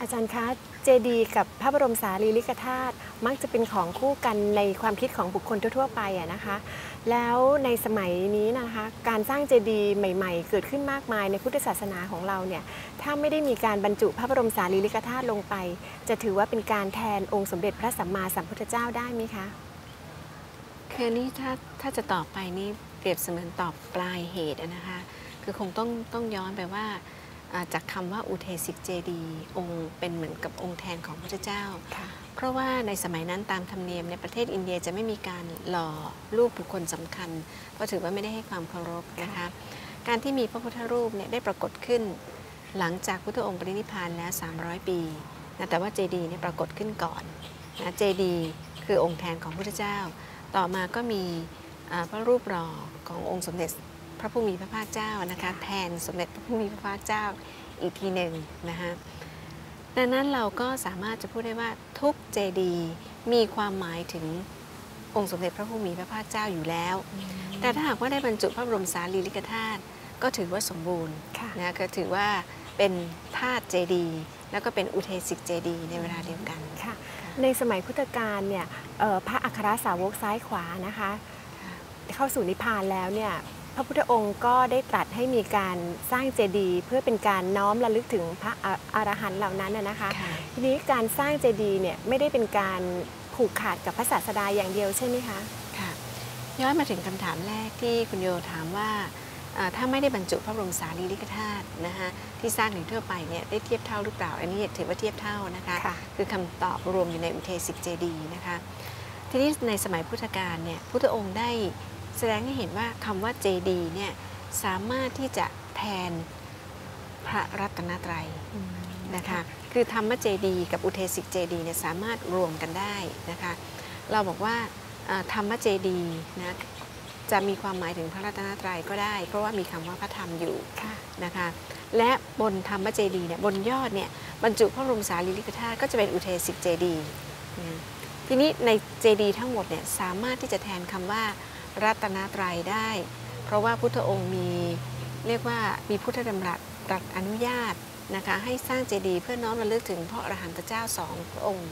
อาจารย์คะ เจดีกับพระบรมสารีริกธาตุมักจะเป็นของคู่กันในความคิดของบุคคลทั่ว ๆ ไปอะนะคะ แล้วในสมัยนี้นะคะ การสร้างเจดีใหม่ ๆ เกิดขึ้นมากมายในพุทธศาสนาของเราเนี่ย ถ้าไม่ได้มีการบรรจุพระบรมสารีริกธาตุลงไป จะถือว่าเป็นการแทนองค์สมเด็จพระสัมมาสัมพุทธเจ้าได้ไหมคะ คือนี่ถ้าถ้าจะตอบไปนี่เปรียบเสมือนตอบปลายเหตุนะคะ คือคงต้องต้องย้อนไปว่า จากคำว่าอุเทสิกเจดีย์องค์เป็นเหมือนกับองค์แทนของพระเจ้าค่ะเพราะว่าในสมัยนั้นตามธรรมเนียมในประเทศอินเดียจะไม่มีการหล่อรูปบุคคลสำคัญ เพราะถือว่าไม่ได้ให้ความเคารพนะคะการที่มีพระพุทธรูปเนี่ยได้ปรากฏขึ้น หลังจากพุทธองค์ปรินิพพานแล้ว 300 ปีนะแต่ว่าเจดีย์เนี่ยปรากฏขึ้นก่อนนะเจดีย์คือองค์แทนของพระพุทธเจ้า ต่อมาก็มีอ่าพระรูปหล่อขององค์สมเด็จ พระผู้มีพระภาคเจ้านะคะแทนสมเด็จพระผู้มีพระภาคเจ้าอีกทีหนึ่งนะคะดังนั้นเราก็สามารถจะพูดได้ว่าทุกเจดีย์มีความหมายถึงองค์สมเด็จพระผู้มีพระภาคเจ้าอยู่แล้ว แต่ถ้าหากว่าได้บรรจุพระบรมสารีริกธาตุก็ถือว่าสมบูรณ์ค่ะนะก็ถือว่าเป็นธาตุเจดีย์แล้วก็เป็นอุเทสิกเจดีย์ในเวลาเดียวกันค่ะ ในสมัยพุทธกาลเนี่ยเอ่อพระอัครสาวกซ้ายขวานะคะ เข้าสู่นิพพานแล้วเนี่ย พระพุทธองค์ก็ได้ตรัสให้มีการสร้างเจดีย์เพื่อเป็นการน้อมระลึกถึงพระออรหันต์เหล่านั้นนะนะคะค่ะทีนี้การสร้างเจดีย์เนี่ยไม่ได้เป็นการผูกขาดกับพระศาสดาอย่างเดียวใช่ไหมคะค่ะย้อนมาถึงคำถามแรกที่คุณโยถามว่าอ่าถ้าไม่ได้บรรจุพระบรมสารีริกธาตุนะคะที่สร้างหนึ่งทั่วไปเนี่ยได้เทียบเท่าหรือเปล่า อันนี้ถือว่าเทียบเท่านะคะค่ะคือคำตอบรวมอยู่ในอุเทสิกเจดีย์นะคะทีนี้ในสมัยพุทธกาลเนี่ยพุทธองค์ได้ แสดงให้เห็นว่าคำว่าเจดีย์เนี่ยสามารถที่จะแทนพระรัตนตรัยนะคะคือธรรมเจดีย์กับอุเทสิกเจดีย์เนี่ยสามารถรวมกันได้นะคะเราบอกว่าเอ่อธรรมเจดีย์นะจะมีความหมายถึงพระรัตนตรัยก็ได้ เพราะว่ามีคำว่าพระธรรมอยู่ค่ะนะคะและบนธรรมเจดีย์เนี่ยบนยอดเนี่ยบรรจุพระบรมสารีริกธาตุก็จะเป็นอุเทสิกเจดีย์นะทีนี้ในเจดีย์ทั้งหมดเนี่ยสามารถที่จะแทนคำว่า รัตนตรัยได้ เพราะว่าพุทธองค์มีเรียกว่ามีพุทธดำรัสตรัสอนุญาตนะคะให้สร้างเจดีย์เพื่อน้อมระลึกถึงพระอรหันตเจ้าสองพระองค์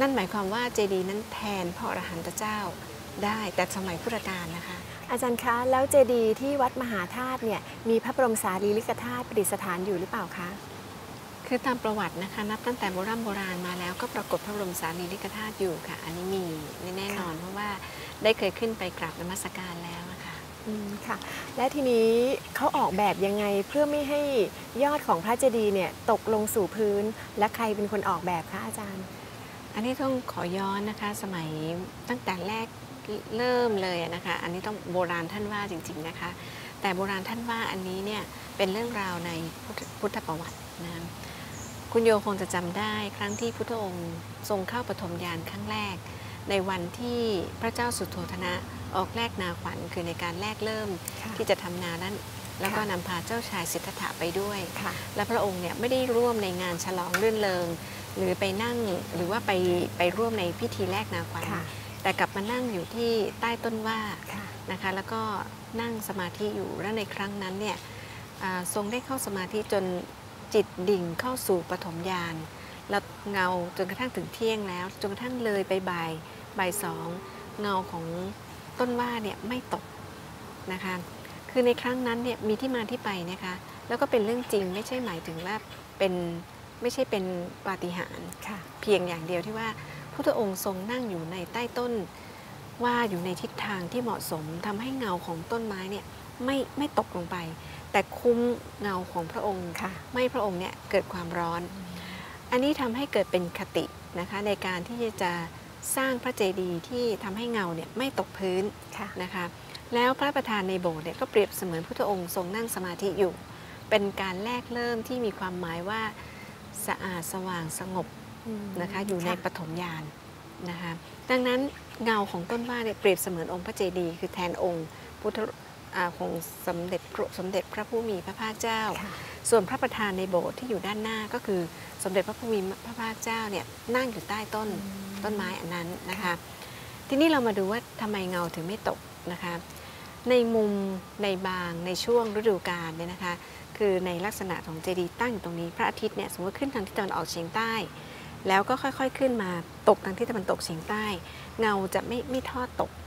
นั่นหมายความว่าเจดีย์นั้นแทนพระอรหันตเจ้าได้แต่สมัยพุทธกาลนะคะ อาจารย์คะ แล้วเจดีย์ที่วัดมหาธาตุเนี่ยมีพระบรมสารีริกธาตุประดิษฐานอยู่หรือเปล่าคะ คือตามประวัตินะคะ นับตั้งแต่โบราณโบราณมาแล้วก็ปรากฏพระบรมสารีริกธาตุอยู่ค่ะ อันนี้มีแน่นอนเพราะว่าได้เคยขึ้นไปกราบนมัสการแล้วนะคะอืมค่ะ และทีนี้เขาออกแบบยังไงเพื่อไม่ให้ยอดของพระเจดีย์เนี่ยตกลงสู่พื้น และใครเป็นคนออกแบบคะอาจารย์ อันนี้ต้องขอย้อนนะคะ สมัยตั้งแต่แรกเริ่มเลยนะคะ อันนี้ต้องโบราณท่านว่าจริง ๆนะคะ แต่โบราณท่านว่าอันนี้เนี่ยเป็นเรื่องราวในพุทธพุทธประวัตินะ คุณโยคงจะจำได้ครั้งที่พุทธองค์ทรงเข้าปฐมยานครั้งแรก ในวันที่พระเจ้าสุโธธนะออกแลกนาขวัญคือในการแลกเริ่มค่ะที่จะทำนานั้นแล้วก็ค่ะนำพาเจ้าชายสิทธัตถะไปด้วยค่ะและพระองค์เนี่ยไม่ได้ร่วมในงานฉลองรื่นเริง หรือไปนั่งหรือว่าไปไปร่วมในพิธีแรกนาขวัญค่ะแต่กลับมานั่งอยู่ที่ใต้ต้นว่าค่ะนะคะ แล้วก็นั่งสมาธิอยู่และในครั้งนั้นเนี่ยอ่าทรงได้เข้าสมาธิจน จิตดิ่งเข้าสู่ปฐมญาณแล้วเงาจนกระทั่งถึงเที่ยงแล้ว จนกระทั่งเลยไปบ่ายบ่ายสองเงาของต้นว่าเนี่ยไม่ตกนะคะ คือในครั้งนั้นเนี่ยมีที่มาที่ไปนะคะ แล้วก็เป็นเรื่องจริงไม่ใช่หมายถึงว่าเป็นไม่ใช่เป็นปาฏิหาริย์ค่ะเพียงอย่างเดียวที่ว่าพุทธองค์ทรงนั่งอยู่ในใต้ต้นว่าอยู่ในทิศทางที่เหมาะสมทำให้เงาของต้นไม้เนี่ยไม่ไม่ตกลงไป แต่คุ้มเงาของพระองค์ค่ะ ไม่ให้พระองค์เนี่ยเกิดความร้อน อันนี้ทำให้เกิดเป็นคตินะคะในการที่จะสร้างพระเจดีย์ที่ทำให้เงาเนี่ยไม่ตกพื้นค่ะนะคะ แล้วพระประธานในโบสถ์เนี่ยก็เปรียบเสมือนพุทธองค์ทรงนั่งสมาธิอยู่ เป็นการแรกเริ่มที่มีความหมายว่าสะอาดสว่างสงบนะคะอยู่ในปฐมญาณนะคะดังนั้นเงาของต้นว่าเนี่ยเปรียบเสมือนองค์พระเจดีย์คือแทนองค์พุทธอ่า ของสมเด็จพระสมเด็จพระผู้มีพระภาคเจ้าค่ะส่วนพระประธานในโบสถ์ที่อยู่ด้านหน้าก็คือสมเด็จพระผู้มีพระภาคเจ้าเนี่ยนั่งอยู่ใต้ต้นต้นไม้อันนั้นนะคะ ทีนี้เรามาดูว่าทำไมเงาถึงไม่ตกนะคะ ในมุมในบางในช่วงฤดูกาลเนี่ยนะคะจคือในลักษณะของเจดีย์ตั้งอยู่ตรงนี้พระอาทิตย์เนี่ยสมมติขึ้นทางทิศตะวันออกเฉียงใต้ แล้วก็ค่อยๆขึ้นมาตกทางทิศตะวันตกเฉียงใต้ เงาจะไม่ไม่ทอดตกค่ะ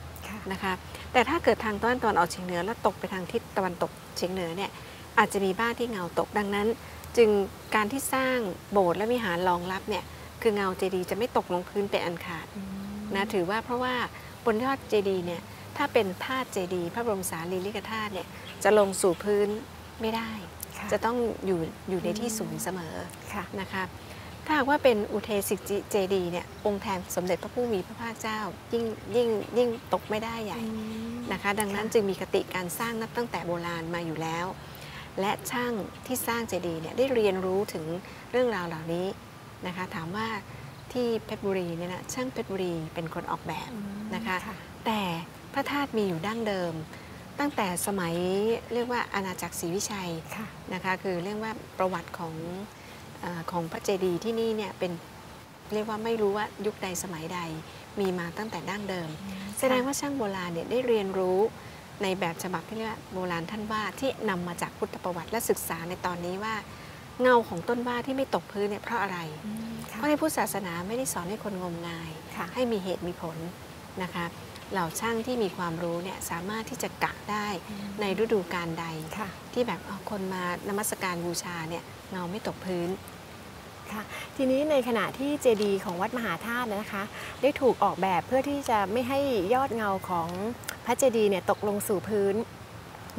นะคะแต่ถ้าเกิดทางตะวันตะวันออกเฉียงเหนือแล้วตกไปทางทิศตะวันตกเฉียงเหนือเนี่ยอาจจะมีบ้านที่เงาตกดังนั้น จึงการที่สร้างโบสถ์และวิหารรองรับเนี่ยคือเงาเจดีย์จะไม่ตกลงพื้นเป็นอันขาดนะถือว่าเพราะว่าบนยอดเจดีย์เนี่ยถ้าเป็นธาตุเจดีย์พระบรมสารีริกธาตุเนี่ยจะลงสู่พื้นไม่ได้ค่ะจะต้องอยู่อยู่ในที่อืมสูงเสมอค่ะนะคะ ถ้าหากว่าเป็นอุเทสิกเจดีย์เนี่ยองค์แทนสมเด็จพระผู้มีพระภาคเจ้า ยิ่งยิ่งยิ่งตกไม่ได้ใหญ่นะคะ ดังนั้นค่ะจึงมีคติการสร้างนับตั้งแต่โบราณมาอยู่แล้ว และช่างที่สร้างเจดีย์เนี่ยได้เรียนรู้ถึงเรื่องราวเหล่านี้นะคะ ถามว่าที่เพชรบุรีเนี่ยนะช่างเพชรบุรีเป็นคนออกแบบนะคะแต่พระธาตุมีอยู่ดั้งเดิม ตั้งแต่สมัยเรียกว่าอาณาจักรศรีวิชัยค่ะนะคะคือเรียกว่าประวัติของเออ ของพระเจดีย์ที่นี่เนี่ยเป็นเรียกว่าไม่รู้ว่ายุคใดสมัยใดมีมาตั้งแต่ดั้งเดิม แสดงว่าช่างโบราณเนี่ยได้เรียนรู้ในแบบฉบับที่เรียกว่าโบราณท่านว่าที่นำมาจากพุทธประวัติและศึกษาในตอนนี้ว่า เงาของต้นว่าที่ไม่ตกพื้นเนี่ยเพราะอะไร เพค่ะราะในพุทธศาสนาไม่ได้สอนให้คนงมงายค่ะให้มีเหตุมีผลนะคะ เหล่าช่างที่มีความรู้เนี่ยสามารถที่จะกะได้ในฤดูกาลใดค่ะที่แบบเอาคนมานมัสการบูชาเนี่ยเงาไม่ตกพื้นค่ะทีนี้ในขณะที่เจดีย์ของวัดมหาธาตุนะคะ ได้ถูกออกแบบเพื่อที่จะไม่ให้ยอดเงาของพระเจดีย์เนี่ยตกลงสู่พื้น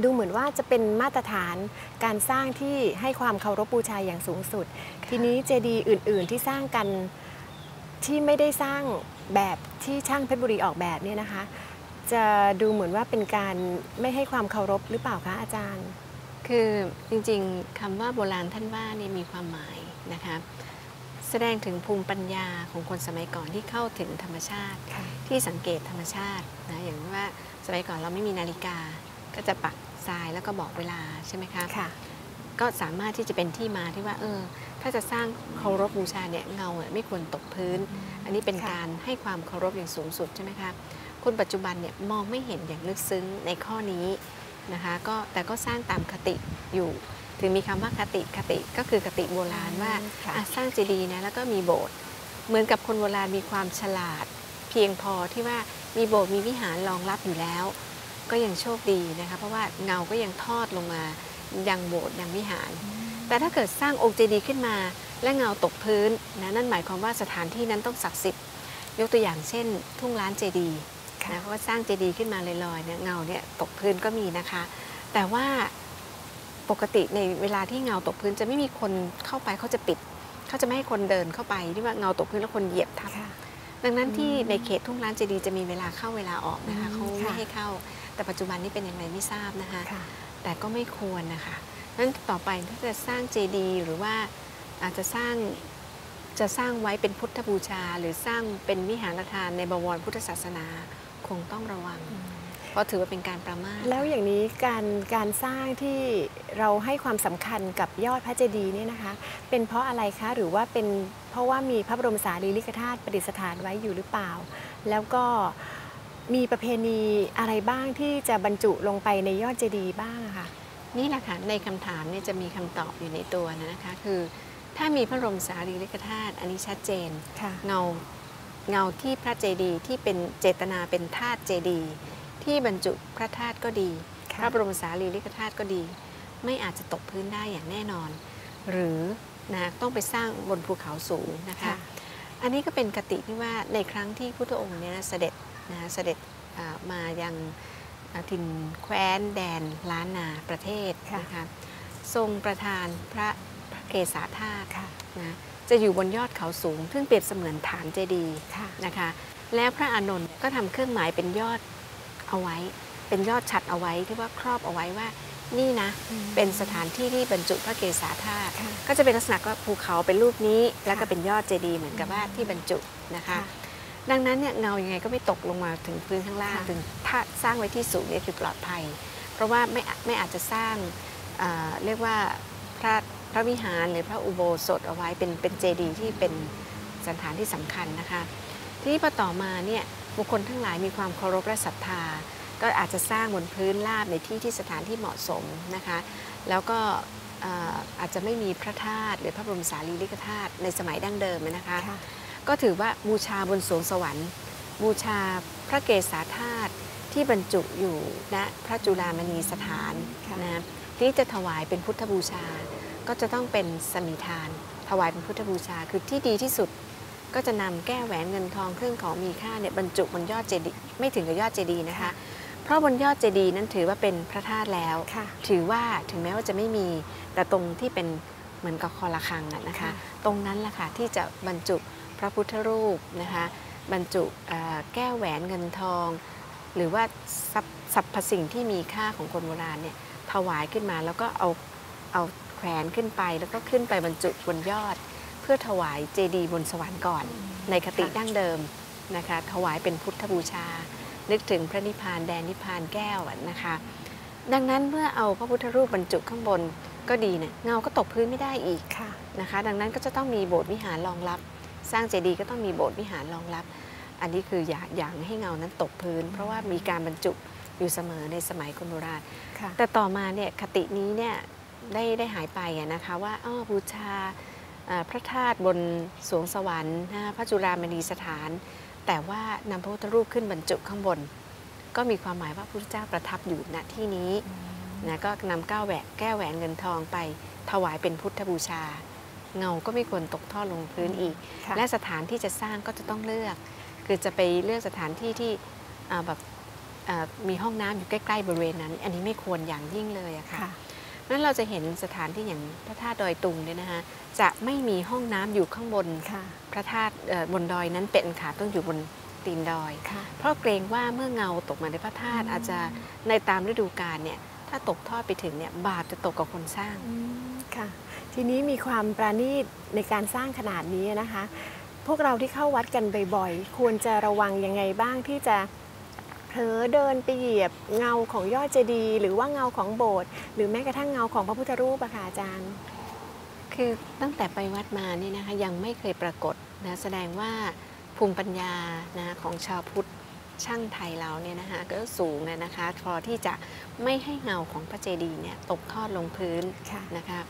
ดูเหมือนว่าจะเป็นมาตรฐานการสร้างที่ให้ความเคารพบูชาอย่างสูงสุด ทีนี้เจดีย์อื่น ๆ ที่สร้างกันที่ไม่ได้สร้าง แบบที่ช่างเพชรบุรีออกแบบเนี่ยนะคะ จะดูเหมือนว่าเป็นการไม่ให้ความเคารพหรือเปล่าคะอาจารย์ คือจริงๆคำว่าโบราณท่านว่านี่มีความหมายนะคะแสดงถึงภูมิปัญญาของคนสมัยก่อนที่เข้าถึงธรรมชาติค่ะที่สังเกตธรรมชาตินะอย่างว่าสมัยก่อนเราไม่มีนาฬิกา ก็จะปักทรายแล้วก็บอกเวลาใช่ไหมคะค่ะก็สามารถที่จะเป็นที่มาที่ว่าเออ ถ้าจะสร้างเคารพบูชาเนี่ยเงาเนี่ยไม่ควรตกพื้น อันนี้เป็นค่ะการให้ความเคารพอย่างสูงสุดใช่ไหมคะคนปัจจุบันเนี่ยมองไม่เห็นอย่างลึกซึ้งในข้อนี้นะคะก็แต่ก็สร้างตามคติอยู่ถึงมีคำว่าคติคติก็คือคติโบราณว่าค่ะอะสร้างเจดีย์นะแล้วก็มีโบสถ์เหมือนกับคนโบราณมีความฉลาด เพียงพอที่ว่ามีโบสถ์มีวิหารรองรับอยู่แล้ว ก็ยังโชคดีนะคะเพราะว่าเงาก็ยังทอดลงมายังโบสถ์ยังวิหาร แต่ถ้าเกิดสร้างองค์เจดีย์ขึ้นมา และเงาตกพื้นนะนั่นหมายความว่าสถานที่นั้นต้องศักดิ์สิทธิ์ยกตัวอย่างเช่น ทุ่งล้านเจดีย์ค่ะนะเพราะว่าสร้างเจดีย์ขึ้นมาลอยๆเนี่ยเงาเนี่ยตกพื้นก็มีนะคะ แต่ว่าปกติในเวลาที่เงาตกพื้นจะไม่มีคนเข้าไปเขาจะปิดเขาจะไม่ให้คนเดินเข้าไปที่ว่าเงาตกพื้นแล้วคนเหยียบทับค่ะดังนั้นที่อืมในเขตทุ่งล้านเจดีย์จะมีเวลาเข้าเวลาออกนะคะอืมเขาไม่ค่ะให้เข้า แต่ปัจจุบันนี้เป็นอย่างไรไม่ทราบนะคะค่ะแต่ก็ไม่ควรนะคะ นั้นต่อไปถ้าจะสร้างเจดีย์หรือว่าอาจจะสร้างจะสร้างไว้เป็นพุทธบูชา หรือสร้างเป็นวิหารทานในบวรพุทธศาสนาคงต้องระวัง เพราะถือว่าเป็นการประมาทแล้วอย่างนี้การการสร้างที่เราให้ความสำคัญกับยอดพระเจดีย์เนี่ยนะคะ เป็นเพราะอะไรคะหรือว่าเป็นเพราะว่ามีพระบรมสารีริกธาตุประดิษฐานไว้อยู่หรือเปล่า แล้วก็มีประเพณีอะไรบ้างที่จะบรรจุลงไปในยอดเจดีย์บ้างอะคะ นี่แหละค่ะในคำถามเนี่ยจะมีคำตอบอยู่ในตัวนะคะ คือ ถ้ามีพระบรมสารีริกธาตุอันนี้ชัดเจน ค่ะ เงาเงาที่พระเจดีย์ที่เป็นเจตนาเป็นธาตุเจดีย์ที่บรรจุพระธาตุก็ดีค่ะพระบรมสารีริกธาตุก็ดี ไม่อาจจะตกพื้นได้อย่างแน่นอน หรือนะต้องไปสร้างบนภูเขาสูงนะคะ ค่ะ อันนี้ก็เป็นคติที่ว่าในครั้งที่พุทธองค์เนี่ยนะเสด็จนะเสด็จอ่ามายังอ่า ถิ่นแคว้นแดนล้านนาประเทศค่ะนะคะทรงประทานพระพระเกศาธาตุค่ะนะจะอยู่บนยอดเขาสูง ซึ่งเปรียบเสมือนฐานเจดีย์ค่ะนะคะ แล้วพระอานนท์ก็ทำเครื่องหมายเป็นยอดเอาไว้ เป็นยอดฉัดเอาไว้ที่ว่าครอบเอาไว้ว่านี่นะอืมเป็นสถานที่ที่บรรจุพระเกศาธาตุค่ะก็จะเป็นลักษณะก็ภูเขาเป็นรูปนี้ แล้วก็ค่ะเป็นยอดเจดีย์เหมือนกับว่าที่บรรจุนะคะค่ะ ดังนั้นเนี่ยเงายังไงก็ไม่ตกลงมาถึงพื้นข้างล่างค่ะถึงถ้าสร้างไว้ที่สูงเนี่ยคือปลอดภัย เพราะว่าไม่ไม่อาจจะสร้างเอ่อเรียกว่าพระพระวิหารหรือพระอุโบสถเอาไว้เป็นเป็นเจดีย์ที่เป็นสถานที่สำคัญนะคะทีนี้พอต่อมาเนี่ยบุคคลทั้งหลายมีความเคารพและศรัทธา ก็อาจจะสร้างบนพื้นราบในที่ที่สถานที่เหมาะสมนะคะแล้วก็เอ่ออาจจะไม่มีพระธาตุหรือพระบรมสารีริกธาตุในสมัยดั้งเดิมนะคะค่ะ ก็ถือว่าบูชาบนสวงสวรรค์ บูชาพระเกศาธาตุที่บรรจุอยู่ณพระจุลามณีสถานค่ะนะที่จะถวายเป็นพุทธบูชา ก็จะต้องเป็นสมีทาน ถวายเป็นพุทธบูชาคือที่ดีที่สุด ก็จะนำแก้วแหวนเงินทองเครื่องของมีค่าเนี่ยบรรจุบนยอดเจดีย์ไม่ถึงกับยอดเจดีย์นะคะ เพราะบนยอดเจดีย์นั้นถือว่าเป็นพระธาตุแล้วค่ะถือว่าถึงแม้ว่าจะไม่มีแต่ตรงที่เป็นเหมือนกับคอระฆังอะนะคะค่ะตรงนั้นแหละค่ะที่จะบรรจุ พระพุทธรูปนะคะบรรจุแก้วแหวนเงินทอง หรือว่าสัพย์สรรพสิ่งที่มีค่าของคนโบราณเนี่ยถวายขึ้นมาแล้วก็เอาเอาแขวนขึ้นไปแล้วก็ขึ้นไปบรรจุบนยอด เพื่อถวายเจดีย์บนสวรรค์ก่อน ในคติค่ะดั้งเดิมนะคะถวายเป็นพุทธบูชา นึกถึงพระนิพพานแดนนิพพานแก้วนะคะ ดังนั้นเมื่อเอาพระพุทธรูปบรรจุข้างบนก็ดีเนี่ยเงาก็ตกพื้นไม่ได้อีกค่ะนะคะ ดังนั้นก็จะต้องมีโบสถ์วิหารรองรับ สร้างเจดีย์ก็ต้องมีโบสถ์วิหารรองรับ อันนี้คืออย่าอย่างให้เงานั้นตกพื้น เพราะว่ามีการบรรจุอยู่เสมอในสมัยคนโบราณค่ะแต่ต่อมาเนี่ยคตินี้เนี่ยได้ได้หายไปอะนะคะว่าอ้อบูชาเอ่อพระธาตุบนสวงสวรรค์นะคะพระจุฬามณีสถาน แต่ว่านำพระพุทธรูปขึ้นบรรจุข้างบน ก็มีความหมายว่าพระพุทธเจ้าประทับอยู่ณที่นี้นะก็นำก้าวแหวนแก้วแหวนเงินทองไปถวายเป็นพุทธบูชา เงาก็ไม่ควรตกท่อลงพื้นอีกค่ะและสถานที่จะสร้างก็จะต้องเลือก คือจะไปเลือกสถานที่ที่อ่าแบบอ่ามีห้องน้ำอยู่ใกล้ ๆ บริเวณนั้น อันนี้ไม่ควรอย่างยิ่งเลยอะค่ะค่ะนั้นเราจะเห็นสถานที่อย่างพระธาตุดอยตุงเนี่ยนะคะจะไม่มีห้องน้ำอยู่ข้างบนค่ะพระธาตุเอ่อบนดอยนั้นเป็นค่ะต้องอยู่บนตีนดอยค่ะเพราะเกรงว่าเมื่อเงาตกมาในพระธาตุอืมอาจจะในตามฤดูกาลเนี่ยถ้าตกทอดไปถึงเนี่ยบาปจะตกกับคนสร้างอืมค่ะ ทีนี้มีความประณีตในการสร้างขนาดนี้นะคะ พวกเราที่เข้าวัดกันบ่อยๆ ควรจะระวังยังไงบ้างที่จะเผลอเดินไปเหยียบเงาของยอดเจดีย์หรือว่าเงาของโบสถ์หรือแม้กระทั่งเงาของพระพุทธรูปอะค่ะอาจารย์ คือตั้งแต่ไปวัดมานี่นะคะยังไม่เคยปรากฏนะแสดงว่าภูมิปัญญานะของชาวพุทธช่างไทยเราเนี่ยนะคะก็สูงนะนะคะพอที่จะไม่ให้เงาของพระเจดีย์เนี่ยตกทอดลงพื้นค่ะนะคะ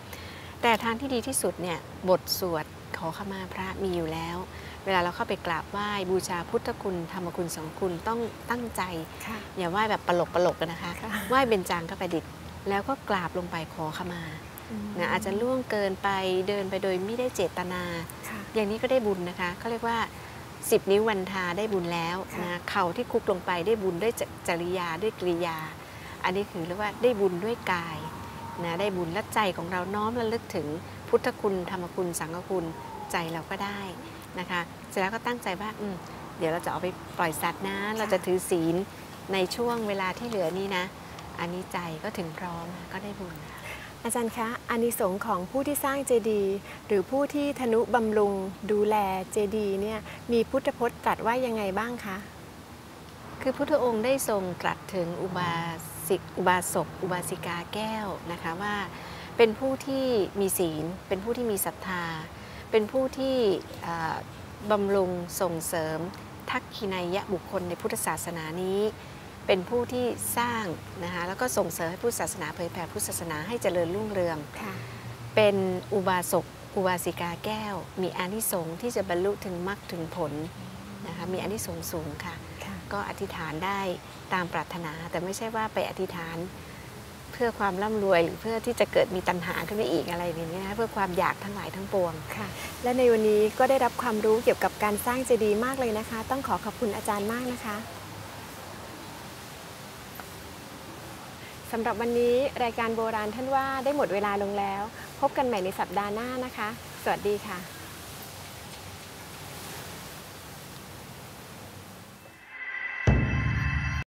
แต่ทางที่ดีที่สุดเนี่ยบทสวดขอขมาพระมีอยู่แล้ว เวลาเราเข้าไปกราบไหว้บูชาพุทธคุณธรรมคุณสังคุณต้องตั้งใจค่ะอย่าไหว้แบบปลกปลกๆกันนะคะค่ะไหว้เบญจางคประดิษฐ์ แล้วก็กราบลงไปขอขมานะอาจจะล่วงเกินไปเดินไปโดยไม่ได้เจตนาค่ะอย่างนี้ก็ได้บุญนะคะเขาเรียกว่า10นิ้ววันทาได้บุญแล้วค่ะนะเข่าที่คุกลงไปได้บุญด้วยจจริยาด้วยกริยา อันนี้คือเรียกว่าได้บุญด้วยกาย นะได้บุญและใจของเราน้อมระลึกถึงพุทธคุณธรรมคุณสังฆคุณใจเราก็ได้นะคะเสร็จแล้วก็ตั้งใจว่าอืมเดี๋ยวเราจะเอาไปปล่อยสัตว์นะ เราจะถือศีลในช่วงเวลาที่เหลือนี้นะ อันนี้ใจก็ถึงพร้อมก็ได้บุญค่ะอาจารย์คะอานิสงส์ของผู้ที่สร้างเจดีย์หรือผู้ที่ธนุบำรุงดูแลเจดีย์เนี่ยมีพุทธพจน์ตรัสว่ายังไงบ้างคะ คือพุทธองค์ได้ทรงตรัสถึงอุบาสิ กอุบาสกอุบาสิกาแก้วนะคะว่า เป็นผู้ที่มีศีล เป็นผู้ที่มีศรัทธา เป็นผู้ที่อ่าบำรุงส่งเสริม ทักขินัยยะบุคคลในพุทธศาสนานี้ เป็นผู้ที่สร้างนะคะแล้วก็ส่งเสริมให้พุทธศาสนาเผยแผ่พุทธศาสนาให้เจริญรุ่งเรืองค่ะเป็นอุบาสกอุบาสิกาแก้ว มีอานิสงส์ที่จะบรรลุถึงมรรคถึงผลนะคะมีอานิสงส์สูงค่ะค่ะ ก็อธิษฐานได้ตามปรารถนา แต่ไม่ใช่ว่าไปอธิษฐานเพื่อความร่ำรวยหรือเพื่อที่จะเกิดมีตัณหาขึ้นมาอีกอะไรอย่างนี้นะคะเพื่อความอยากทั้งหลายทั้งปวงค่ะ และในวันนี้ก็ได้รับความรู้เกี่ยวกับการสร้างเจดีย์มากเลยนะคะ ต้องขอขอบคุณอาจารย์มากนะคะสำหรับวันนี้รายการโบราณท่านว่าได้หมดเวลาลงแล้ว พบกันใหม่ในสัปดาห์หน้านะคะ สวัสดีค่ะ